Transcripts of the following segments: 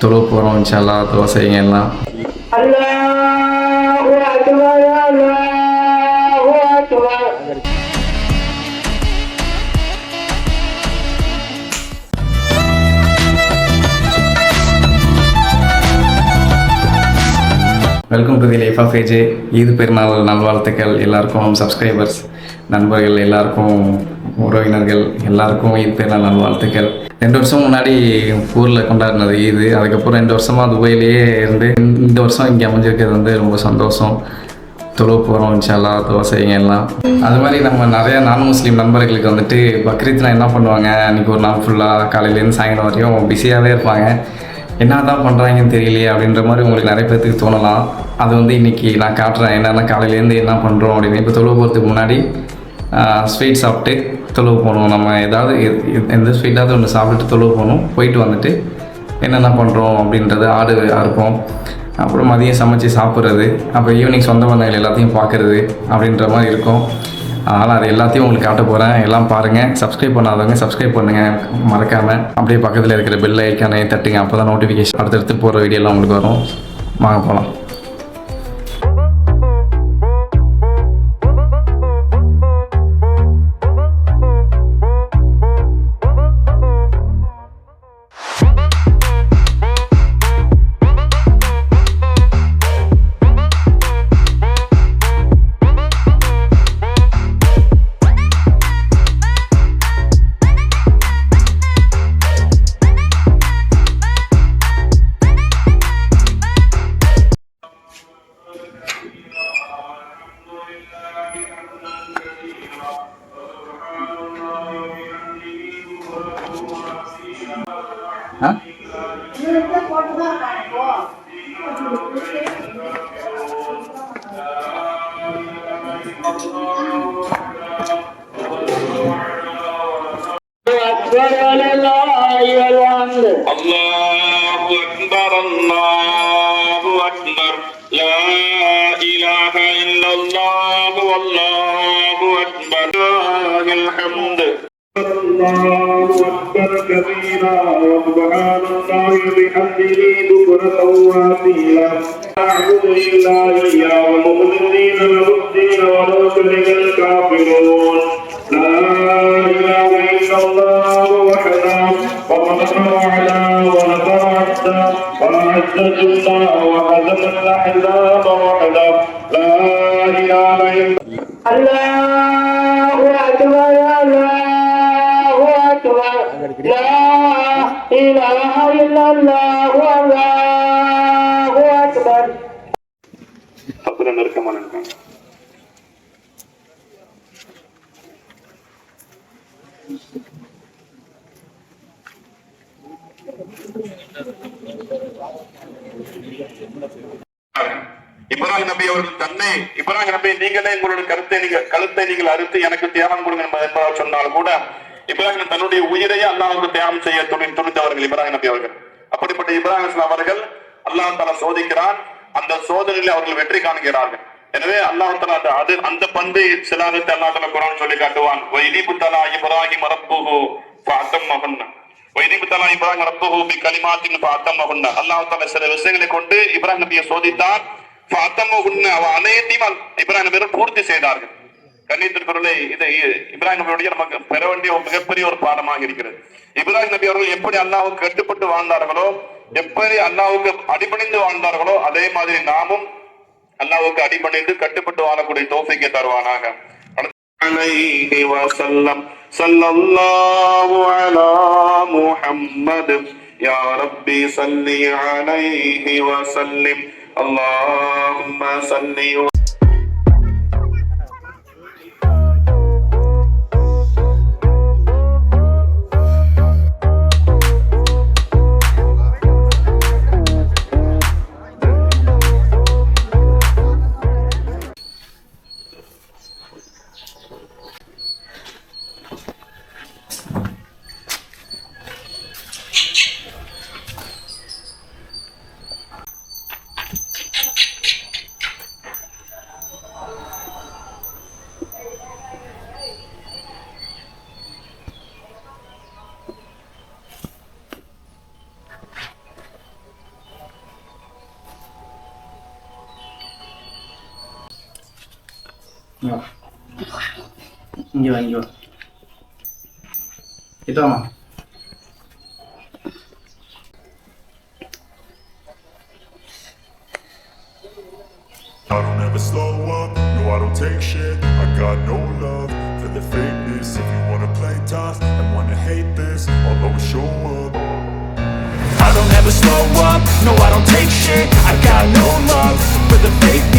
தொழு போகிறோம் இன்ஷால்லா துவா எல்லாம் welcome to the life of AJ Eid பெருநாள் நல்வாழ்த்துக்கள் எல்லாருக்கும் சப்ஸ்கிரைபர்ஸ் நண்பர்கள் எல்லாருக்கும் உறவினர்கள் எல்லாருக்கும் ஈத் நல்வாழ்த்துக்கள் ரெண்டு வருஷம் முன்னாடி ஊரில் கொண்டாடினது ஈது அதுக்கப்புறம் ரெண்டு வருஷமாக துபாயிலேயே இருந்து இந்த வருஷம் இங்கே அமைஞ்சிருக்கிறது வந்து ரொம்ப சந்தோஷம். தொழுவ போகிறோம் இன்ஷால்லா தோசைங்க எல்லாம். அது மாதிரி நம்ம நிறையா நான் முஸ்லீம் நண்பர்களுக்கு வந்துட்டு பக்ரீத்னா என்ன பண்ணுவாங்க? அன்றைக்கி ஒரு நாள் ஃபுல்லாக காலையிலேருந்து சாயங்காலம் வரையும் பிஸியாகவே இருப்பாங்க. என்ன தான் பண்ணுறாங்கன்னு தெரியலையே அப்படின்ற மாதிரி உங்களுக்கு நிறைய பேர்த்துக்கு தோணலாம். அது வந்து இன்றைக்கி நான் காட்டுறேன். என்னென்ன காலையிலேருந்து என்ன பண்ணுறோம் அப்படின்னு. இப்போ தொழுவு போகிறதுக்கு முன்னாடி ஸ்வீட் சாப்பிட்டு தொழுவு போகணும். நம்ம ஏதாவது எந்த ஸ்வீட்டாவது ஒன்று சாப்பிட்டுட்டு தொழுவு போகணும். போயிட்டு வந்துட்டு என்னென்ன பண்ணுறோம் அப்படின்றது ஆடு அறுப்போம். அப்புறம் மதியம் சமைச்சு சாப்பிட்றது. அப்புறம் ஈவினிங் சொந்த பந்தங்கள் எல்லாத்தையும் பார்க்குறது அப்படின்ற மாதிரி இருக்கும். அதனால் அது எல்லாத்தையும் உங்களுக்கு காட்ட போகிறேன் எல்லாம் பாருங்கள் சப்ஸ்கிரைப் பண்ணாதவங்க சப்ஸ்கிரைப் பண்ணுங்கள் மறக்காமல் அப்படியே பக்கத்தில் இருக்கிற பெல் ஐக்கானே தட்டுங்க. அப்போ தான் நோட்டிஃபிகேஷன் அடுத்தடுத்து போகிற வீடியோலாம் உங்களுக்கு வரும். வாங்க போகலாம் كبيرا وسبحان الله بحمده بكرة وأصيلا لا إله إلا الله وحده وقدر وعلا ونصر عبدا وأعز وحده. لا إله إلا الله أكبر لا إله إلا الله அப்புறம் நெருக்கமான நினைப்பாங்க இப்ராஹிம் நபி அவர்கள் தன்னை இப்ராஹிம் நபி நீங்களே உங்களுடைய கருத்தை நீங்க கழுத்தை நீங்கள் அறுத்து எனக்கு தியாகம் கொடுங்க என்பதாக சொன்னாலும் கூட இப்ராஹிம் தன்னுடைய உயிரையே அல்லாஹ்வுக்கு தியாகம் செய்ய துணி துணிந்தவர்கள் இப்ராஹிம் நபி அவர்கள். அப்படிப்பட்ட இப்ராஹிம் அவர்கள் அல்லாஹ் தலா சோதிக்கிறான் அந்த சோதனையில் அவர்கள் வெற்றி காண்கிறார்கள். எனவே அல்லாஹால அது அந்த பண்பு சிலாகத்தை அல்லாஹால குரான் சொல்லி காட்டுவான். வைதிபு தலா இப்ராஹிம் ரப்புஹு மகன் வைதிபு தலா இப்ராஹிம் ரப்புஹு பி கலிமாத்தின் ஃபஅத்தம்மஹுன்ன மகன் அல்லாஹால சில விஷயங்களை கொண்டு இப்ராஹிம் நபியை சோதித்தான் ஃபஅத்தம்மஹுன்ன அவ அனைத்தையும் இப்ராஹிம் நபியர் பூர்த்தி செய்தார்கள். கண்ணியத்திற்குள்ளே இது இப்ராஹிம் நபியுடைய நமக்கு பெற வேண்டிய ஒரு மிகப்பெரிய ஒரு பாடமாக இருக்கிறது. இப்ராஹிம் நபி அவர்கள் எப்படி அல்லாஹ்வுக்கு கட்டுப்பட்டு வாழ்ந்தார்களோ எப்படி அல்லாஹ்வுக்கு அடிபணிந்து வாழ்ந்தார்களோ அதே மாதிரி நாமும் அல்லாஹ்வுக்கு அடிபணிந்து கட்டுப்பட்டு வாழக்கூடிய தோஃபிக்கை தருவானாக عليه وسلم صلى الله على محمد يا ربي صل عليه وسلم اللهم صل இங்கே வா இங்கே வா இங்கே வா கிட்ட வாமா I don't ever slow up, no I don't take shit I got no love for the fakeness If you wanna play tough and wanna hate this I'll always show up I don't ever slow up, no I don't take shit I got no love for the fakeness If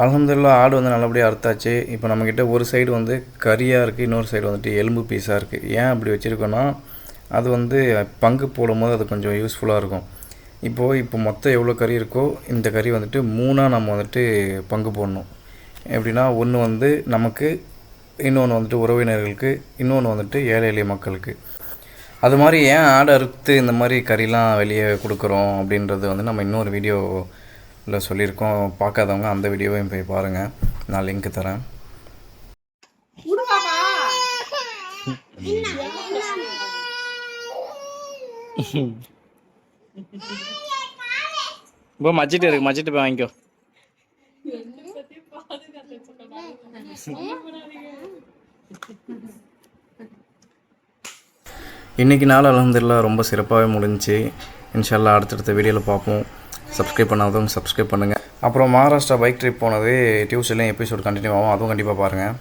அலமதுல்லா ஆடு வந்து நல்லபடியாக அறுத்தாச்சு. இப்போ நம்மக்கிட்ட ஒரு side வந்து கறியாக இருக்குது இன்னொரு சைடு வந்துட்டு எலும்பு பீஸாக இருக்குது ஏன் அப்படி வச்சுருக்கோன்னா அது வந்து பங்கு போடும்போது அது கொஞ்சம் யூஸ்ஃபுல்லாக இருக்கும். இப்போது இப்போ மொத்தம் எவ்வளோ கறி இருக்கோ இந்த கறி வந்துட்டு மூணாக நம்ம வந்துட்டு பங்கு போடணும். எப்படின்னா ஒன்று வந்து நமக்கு இன்னொன்று வந்துட்டு உறவினர்களுக்கு இன்னொன்று வந்துட்டு ஏழை எளிய மக்களுக்கு. அது மாதிரி ஏன் ஆடு அறுத்து இந்த மாதிரி கறிலாம் வெளியே கொடுக்குறோம் அப்படின்றது வந்து நம்ம இன்னொரு வீடியோ வீடியோவில் சொல்லியிருக்கோம். பார்க்காதவங்க அந்த வீடியோவையும் போய் பாருங்கள் நான் லிங்க் தரேன். இப்போ மச்சிட்டு இருக்கு. மச்சிட்டு போய் வாங்கிக்கோ. இன்றைக்கி நாள் அலமதுல்லா ரொம்ப சிறப்பாகவே முடிஞ்சுச்சு. இன்ஷால்லா அடுத்தடுத்த வீடியோவில் பார்ப்போம். சப்ஸ்கிரைப் பண்ணாதவங்க சப்ஸ்கிரைப் பண்ணுங்கள் அப்புறம் மகாராஷ்டிரா பைக் ட்ரிப் போனது டியூஸ்டேலையும் எபிசோட் கண்டினியூ ஆகும். அதுவும் கண்டிப்பாக பாருங்கள்